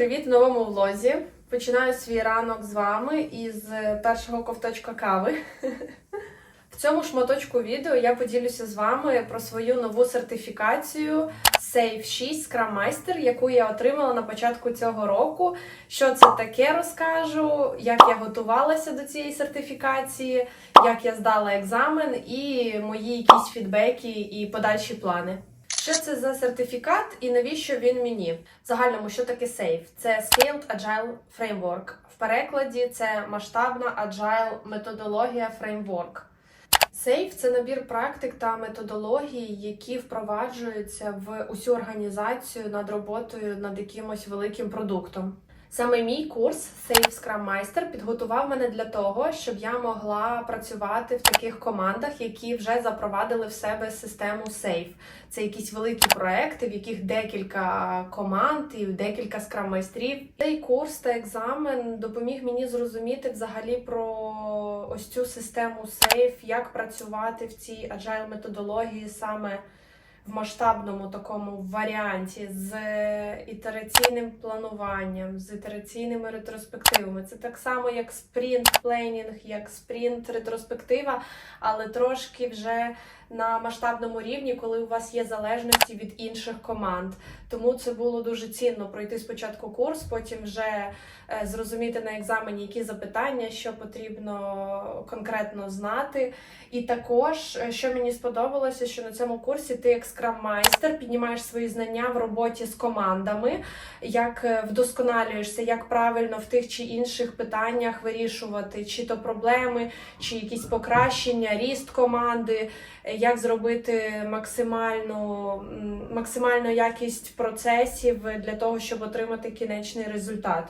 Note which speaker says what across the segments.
Speaker 1: привіт новому влозі. Починаю свій ранок з вами із першого ковточка кави. В цьому шматочку відео я поділюся з вами про свою нову сертифікацію Safe 6 Scrum Master, яку я отримала на початку цього року. Що це таке, розкажу, як я готувалася до цієї сертифікації, як я здала екзамен і мої якісь фідбеки і подальші плани. Що це за сертифікат і навіщо він мені? В загальному, що таке SAFE? Це Scaled Agile Framework. В перекладі це масштабна Agile методологія фреймворк. Сейф – це набір практик та методологій, які впроваджуються в усю організацію над роботою над якимось великим продуктом. Саме мій курс Safe Scrum Master підготував мене для того, щоб я могла працювати в таких командах, які вже запровадили в себе систему Safe. Це якісь великі проекти, в яких декілька команд і декілька Scrum майстрів. Цей курс та екзамен допоміг мені зрозуміти взагалі про ось цю систему Safe, як працювати в цій agile методології саме в масштабному такому варіанті з ітераційним плануванням, з ітераційними ретроспективами. Це так само, як спринт пленінг, як спринт ретроспектива, але трошки вже на масштабному рівні, коли у вас є залежності від інших команд. Тому це було дуже цінно пройти спочатку курс, потім вже е, зрозуміти на екзамені, які запитання, що потрібно конкретно знати. І також, е, що мені сподобалося, що на цьому курсі ти як скрам-майстер піднімаєш свої знання в роботі з командами, як е, вдосконалюєшся, як правильно в тих чи інших питаннях вирішувати, чи то проблеми, чи якісь покращення, ріст команди, як зробити максимальну, максимальну якість процесів для того, щоб отримати кінечний результат.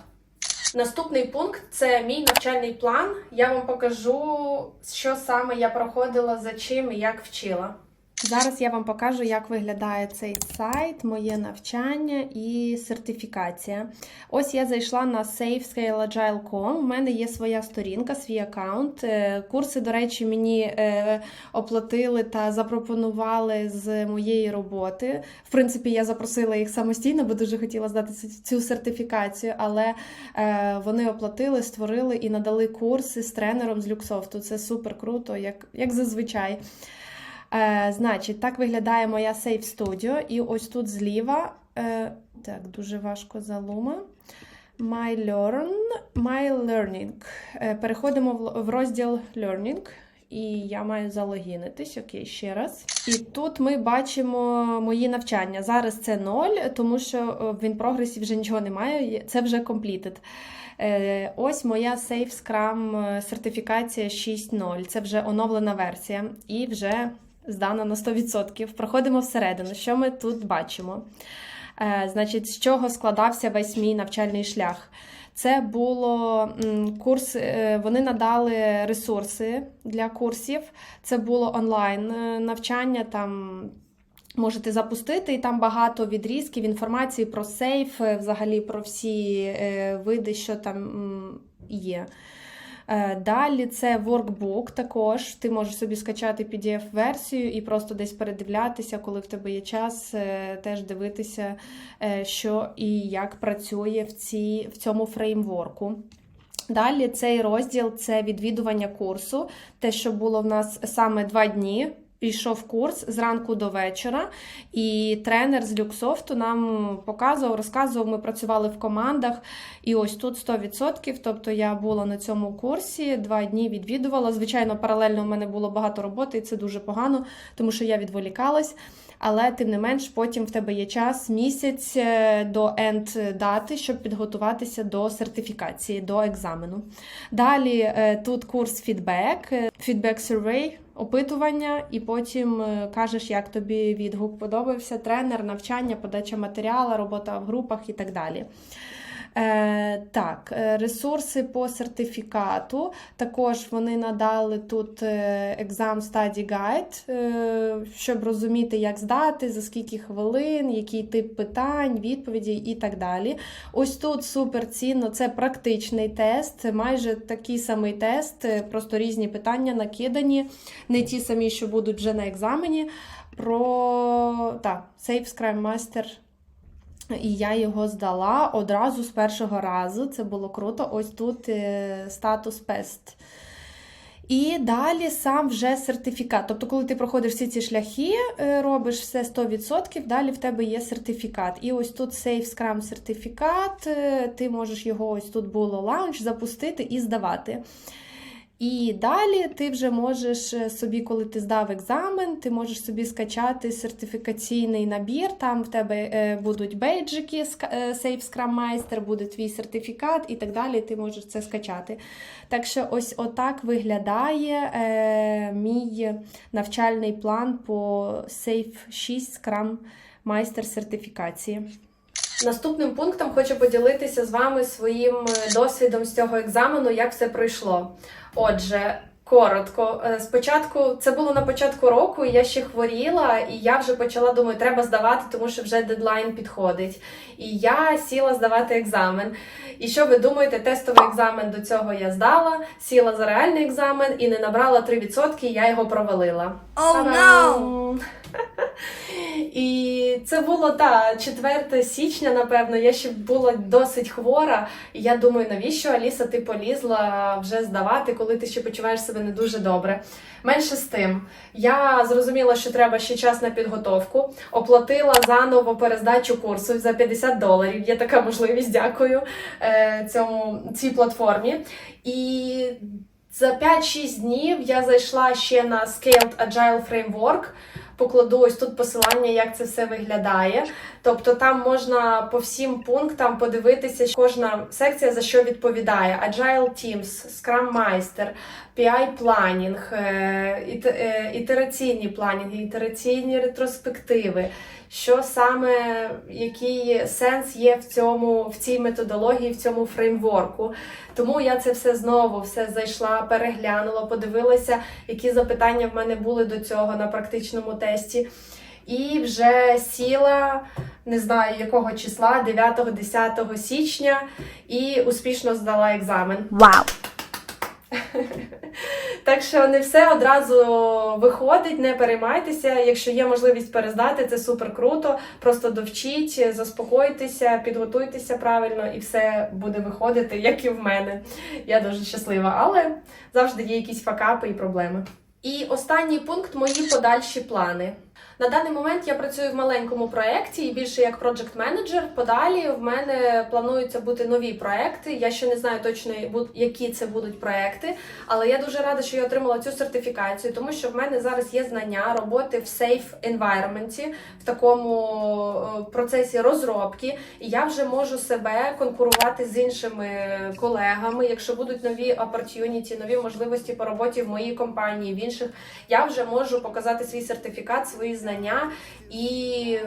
Speaker 1: Наступний пункт це мій навчальний план. Я вам покажу, що саме я проходила, за чим і як вчила. Зараз я вам покажу, як виглядає цей сайт, моє навчання і сертифікація. Ось я зайшла на safescaleagile.com. У мене є своя сторінка, свій аккаунт. Е, Курси, до речі, мені е, оплатили та запропонували з моєї роботи. В принципі, я запросила їх самостійно, бо дуже хотіла здати цю сертифікацію, але е, вони оплатили, створили і надали курси з тренером з Люксофту. Це супер круто, як, як зазвичай. Е, значить, так виглядає моя Safe Studio. І ось тут зліва, е, так, дуже важко залума. My Learn, My Learning. Е, переходимо в, в розділ Learning. І я маю залогінитись. Окей, ще раз. І тут ми бачимо мої навчання. Зараз це 0, тому що е, в інпрогресі вже нічого немає. Це вже completed. Е, Ось моя Safe Scrum е, сертифікація 6.0. Це вже оновлена версія і вже здана на 100%. Проходимо всередину. Що ми тут бачимо? Е, Значить, з чого складався весь мій навчальний шлях? Це було курс, е, вони надали ресурси для курсів. Це було онлайн е, навчання. Там можете запустити, і там багато відрізків інформації про сейф, взагалі про всі види, що там є. Е, Далі це workbook також. Ти можеш собі скачати PDF-версію і просто десь передивлятися, коли в тебе є час, е, теж дивитися, е, що і як працює в, цій, в цьому фреймворку. Далі цей розділ це відвідування курсу. Те, що було в нас саме два дні. Пішов курс зранку до вечора, і тренер з Люксофту нам показував, розказував, ми працювали в командах. І ось тут 100%. Тобто я була на цьому курсі, два дні відвідувала. Звичайно, паралельно в мене було багато роботи, і це дуже погано, тому що я відволікалась. Але тим не менш, потім в тебе є час, місяць е, до енд дати, щоб підготуватися до сертифікації, до екзамену. Далі е, тут курс фідбек, фідбек-сервей. опитування, і потім е, кажеш, як тобі відгук подобався, тренер, навчання, подача матеріалу, робота в групах і так далі. Е, так, е, ресурси по сертифікату. Також вони надали тут е, Exam Study Guide, е, щоб розуміти, як здати, за скільки хвилин, який тип питань, відповідей і так далі. Ось тут супер цінно, це практичний тест, майже такий самий тест, е, просто різні питання накидані, не ті самі, що будуть вже на екзамені. Про так, Safe Scrum Master І я його здала одразу з першого разу. Це було круто. Ось тут е, статус пест. І далі сам вже сертифікат. Тобто, коли ти проходиш всі ці шляхи, е, робиш все 100%, далі в тебе є сертифікат. І ось тут Safe Scrum сертифікат, е, ти можеш його ось тут було лаунч запустити і здавати. І далі ти вже можеш е, собі, коли ти здав екзамен, ти можеш собі скачати сертифікаційний набір. Там в тебе е, будуть бейджики, е, Safe Scrum Master, буде твій сертифікат і так далі. Ти можеш це скачати. Так що, ось отак виглядає е, мій навчальний план по Safe 6 Scrum Master сертифікації. Наступним пунктом хочу поділитися з вами своїм е, досвідом з цього екзамену, як все пройшло. Отже, коротко. Е, Спочатку це було на початку року, і я ще хворіла, і я вже почала думаю, треба здавати, тому що вже дедлайн підходить. І я сіла здавати екзамен. І що ви думаєте, тестовий екзамен до цього я здала, сіла за реальний екзамен і не набрала 3%, і я його провалила.
Speaker 2: Oh
Speaker 1: Та-дам! І це було та 4 січня, напевно. Я ще була досить хвора. І я думаю, навіщо Аліса ти полізла вже здавати, коли ти ще почуваєш себе не дуже добре. Менше з тим, я зрозуміла, що треба ще час на підготовку. Оплатила заново перездачу курсу за 50 доларів. Є така можливість, дякую е, цьому цій платформі. І за 5-6 днів я зайшла ще на Scaled Agile Framework. Покладу ось тут посилання, як це все виглядає. Тобто там можна по всім пунктам подивитися, кожна секція за що відповідає: Agile Teams, Scrum Master, PI планінг, е, е, ітераційні планінги, ітераційні ретроспективи. Що саме, який сенс є в цьому в цій методології, в цьому фреймворку. Тому я це все знову все зайшла, переглянула, подивилася, які запитання в мене були до цього на практичному тесті. І вже сіла, не знаю якого числа, 9-10 січня, і успішно здала екзамен.
Speaker 2: Wow.
Speaker 1: Так що не все одразу виходить, не переймайтеся. Якщо є можливість перездати, це супер круто. Просто довчіть, заспокойтеся, підготуйтеся правильно, і все буде виходити, як і в мене. Я дуже щаслива, але завжди є якісь факапи і проблеми. І останній пункт мої подальші плани. На даний момент я працюю в маленькому проєкті і більше як проджект менеджер. Подалі в мене плануються бути нові проекти. Я ще не знаю точно, які це будуть проекти, але я дуже рада, що я отримала цю сертифікацію, тому що в мене зараз є знання роботи в safe environment, в такому е, процесі розробки, і я вже можу себе конкурувати з іншими колегами. Якщо будуть нові opportunity, нові можливості по роботі в моїй компанії, в інших, я вже можу показати свій сертифікат, свої знання і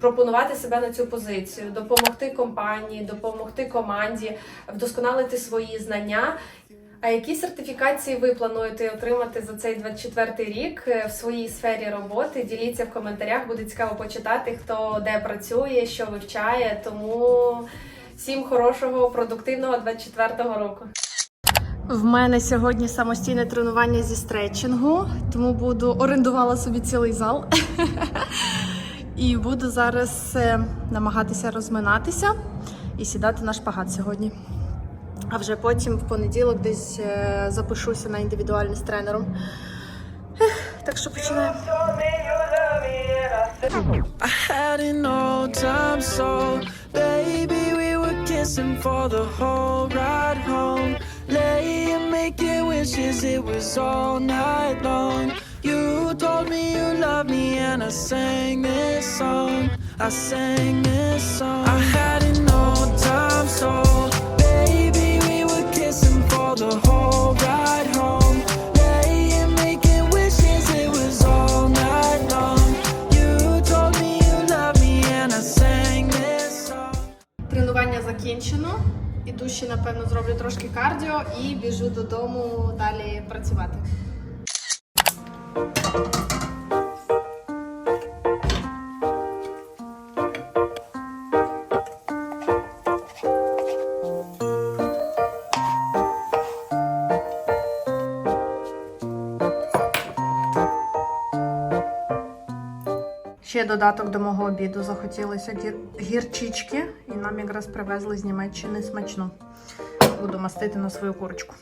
Speaker 1: пропонувати себе на цю позицію, допомогти компанії, допомогти команді, вдосконалити свої знання. А які сертифікації ви плануєте отримати за цей 24 рік е, в своїй сфері роботи? Діліться в коментарях, буде цікаво почитати, хто де працює, що вивчає. Тому всім хорошого, продуктивного 24-го року. В мене сьогодні самостійне тренування зі стретчингу, тому буду орендувала собі цілий зал. І буду зараз е, намагатися розминатися і сідати на шпагат сьогодні. А вже потім в понеділок десь е, запишуся на індивідуальний з тренером. Так що починаємо.
Speaker 3: I had an old time soul. Baby, we were kissing for the whole ride home. Laying, making wishes, it was all night long. You told me you loved me, and I sang this song. I sang this song. I had an old time soul. Baby, we were kissing for the whole ride home. Laying, making wishes, it was all night long. You told me you loved me, and I sang this song.
Speaker 1: Тренування закінчено. Іду ще, напевно, зроблю трошки кардіо і біжу додому далі працювати. Ще додаток до мого обіду захотілося гір- гірчички, і нам якраз привезли з Німеччини смачну. Буду мастити на свою курочку.